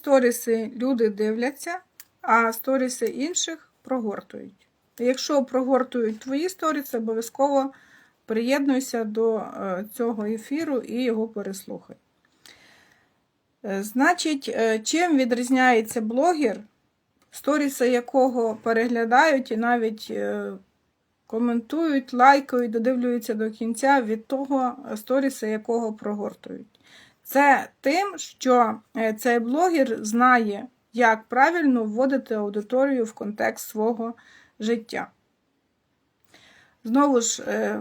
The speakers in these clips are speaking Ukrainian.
сторіси люди дивляться, а сторіси інших прогортують. Якщо прогортують твої сторіси, обов'язково приєднуйся до е, цього ефіру і його переслухай. Е, Значить, е, чим відрізняється блогер, сторіси якого переглядають і навіть коментують, лайкають, додивлюються до кінця від того сторіса, якого прогортують. Це тим, що е, цей блогер знає, як правильно вводити аудиторію в контекст свого життя. Знову ж, е,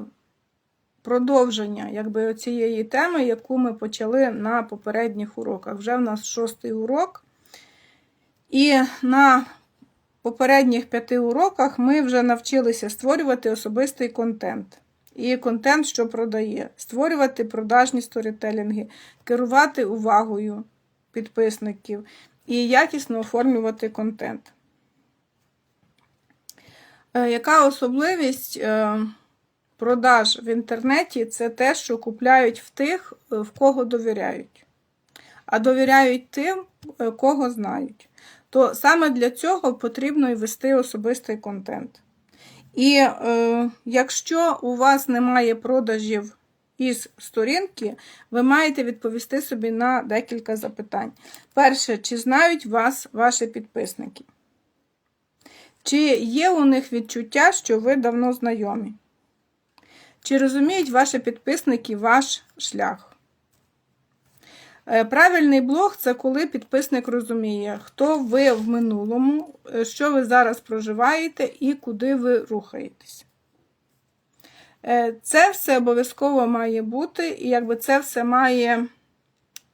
продовження якби, цієї теми, яку ми почали на попередніх уроках. Вже в нас шостий урок. І на попередніх п'яти уроках ми вже навчилися створювати особистий контент. І контент, що продає, створювати продажні сторітелінги, керувати увагою підписників і якісно оформлювати контент. Е, Яка особливість е, продаж в інтернеті це те, що купляють в тих, е, в кого довіряють, а довіряють тим, кого знають. То саме для цього потрібно і вести особистий контент. І е, якщо у вас немає продажів із сторінки, ви маєте відповісти собі на декілька запитань. Перше, чи знають вас ваші підписники? Чи є у них відчуття, що ви давно знайомі? Чи розуміють ваші підписники ваш шлях? Е, Правильний блог це коли підписник розуміє, хто ви в минулому, е, що ви зараз проживаєте і куди ви рухаєтесь. Е, Це все обов'язково має бути, і якби це все має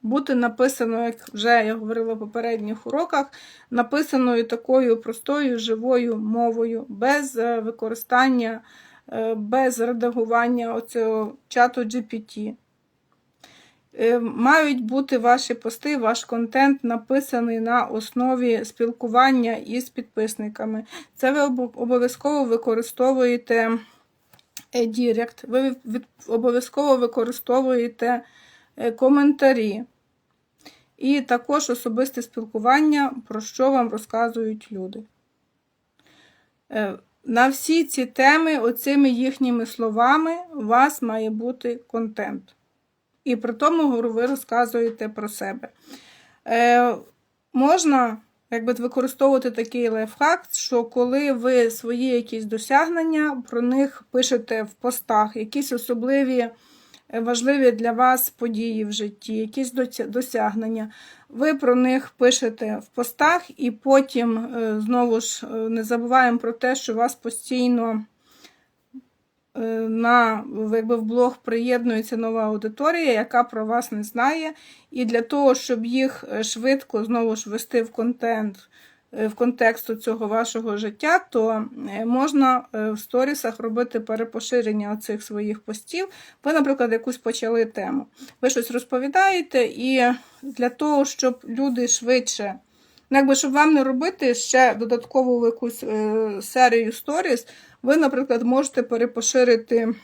бути написано, як вже я говорила в попередніх уроках, написаною такою простою живою мовою, без використання, без редагування оцього чату GPT. Е, Мають бути ваші пости, ваш контент написаний на основі спілкування із підписниками. Це ви обов'язково використовуєте е, Дірект, ви обов'язково використовуєте е, коментарі. І також особисте спілкування, про що вам розказують люди. На всі ці теми, оцими їхніми словами, у вас має бути контент. І при тому ви розказуєте про себе. Е, можна якби, використовувати такий лайфхак, що коли ви свої якісь досягнення, про них пишете в постах, якісь особливі, е, важливі для вас події в житті, якісь досягнення, ви про них пишете в постах, і потім, е, знову ж, е, не забуваємо про те, що вас постійно на якби, в блог приєднується нова аудиторія, яка про вас не знає. І для того, щоб їх е, швидко знову ж ввести в контент, е, в контекст цього вашого життя, то е, можна е, в сторісах робити перепоширення оцих своїх постів. Ви, наприклад, якусь почали тему. Ви щось розповідаєте, і для того, щоб люди швидше. Ну, якби, щоб вам не робити ще додаткову якусь е, серію сторіс, ви, наприклад, можете перепоширити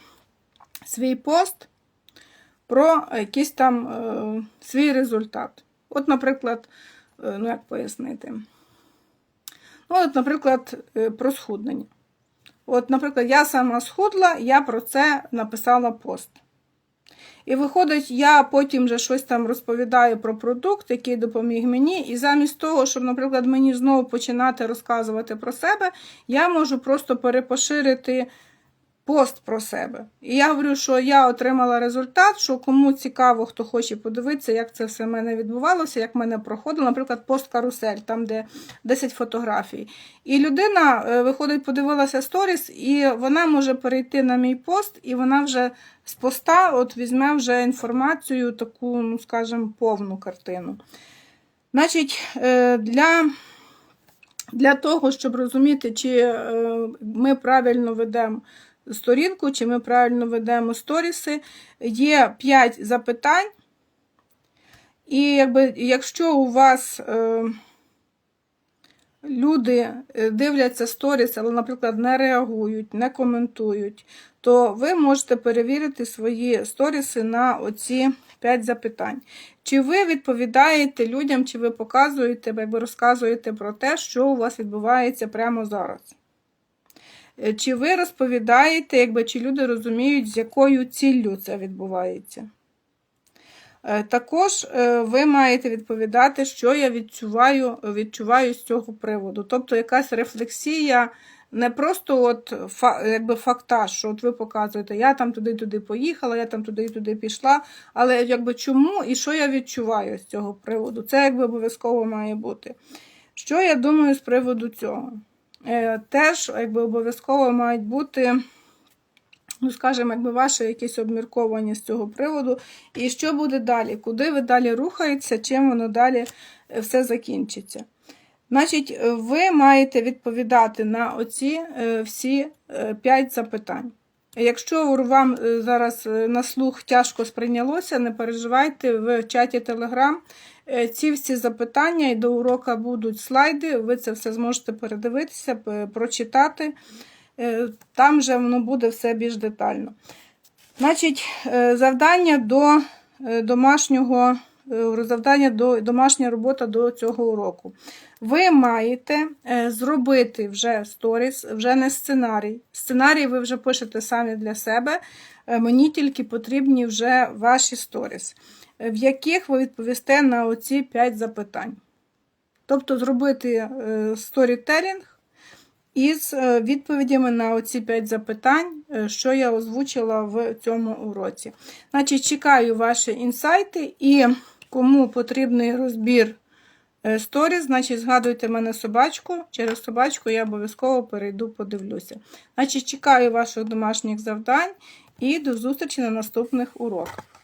свій пост про якийсь там е, свій результат. От, наприклад, е, ну як пояснити? Ну, от, наприклад, про схуднення. От, наприклад, я сама схудла, я про це написала пост. І виходить, я потім вже щось там розповідаю про продукт, який допоміг мені. І замість того, щоб, наприклад, мені знову починати розказувати про себе, я можу просто перепоширити пост про себе. І я говорю, що я отримала результат, що кому цікаво, хто хоче подивитися, як це все в мене відбувалося, як в мене проходило, наприклад, пост карусель, там, де 10 фотографій. І людина, е, виходить, подивилася сторіс, і вона може перейти на мій пост, і вона вже з поста от візьме вже інформацію, таку, ну, скажімо, повну картину. Значить, е, для. Для того, щоб розуміти, чи е, ми правильно ведемо сторінку, чи ми правильно ведемо сторіси, є 5 запитань. І якби, якщо у вас е, люди е, дивляться сторіс, але, наприклад, не реагують, не коментують, то ви можете перевірити свої сторіси на оці 5 запитань. Чи ви відповідаєте людям, чи ви показуєте, якби розказуєте про те, що у вас відбувається прямо зараз? Е, Чи ви розповідаєте, якби, чи люди розуміють, з якою ціллю це відбувається? Е, Також е, ви маєте відповідати, що я відчуваю, відчуваю з цього приводу. Тобто якась рефлексія, не просто от якби фактаж, що от ви показуєте, я там туди-туди поїхала, я там туди-туди пішла, але якби чому і що я відчуваю з цього приводу? Це якби обов'язково має бути. Що я думаю з приводу цього? Е, Теж якби обов'язково мають бути ну, скажімо, якби ваше якесь обмірковання з цього приводу, і що буде далі, куди ви далі рухаєтеся, чим воно далі е, все закінчиться. Значить, ви маєте відповідати на оці е, всі е, п'ять запитань. Якщо вам зараз на слух тяжко сприйнялося, не переживайте в чаті Telegram. Е, Ці всі запитання і до урока будуть слайди, ви це все зможете передивитися, прочитати. Е, Там же воно буде все більш детально. Значить, е, завдання до домашнього завдання до домашня робота до цього уроку. Ви маєте е, зробити вже сторіс, вже не сценарій. Сценарій ви вже пишете самі для себе. Е, Мені тільки потрібні вже ваші сторіс, е, в яких ви відповісте на оці 5 запитань. Тобто зробити сторітелінг із відповідями на оці 5 запитань, що я озвучила в цьому уроці. Значить, чекаю ваші інсайти і кому потрібний розбір сторіс, значить, згадуйте мене собачку. Через собачку я обов'язково перейду, подивлюся. Значить, чекаю ваших домашніх завдань і до зустрічі на наступних уроках.